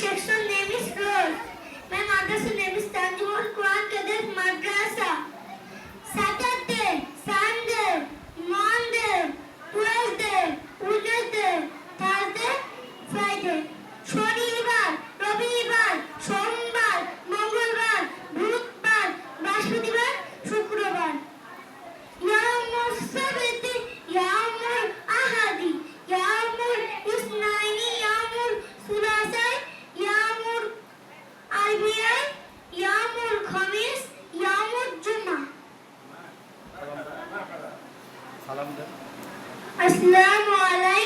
Six السلام عليكم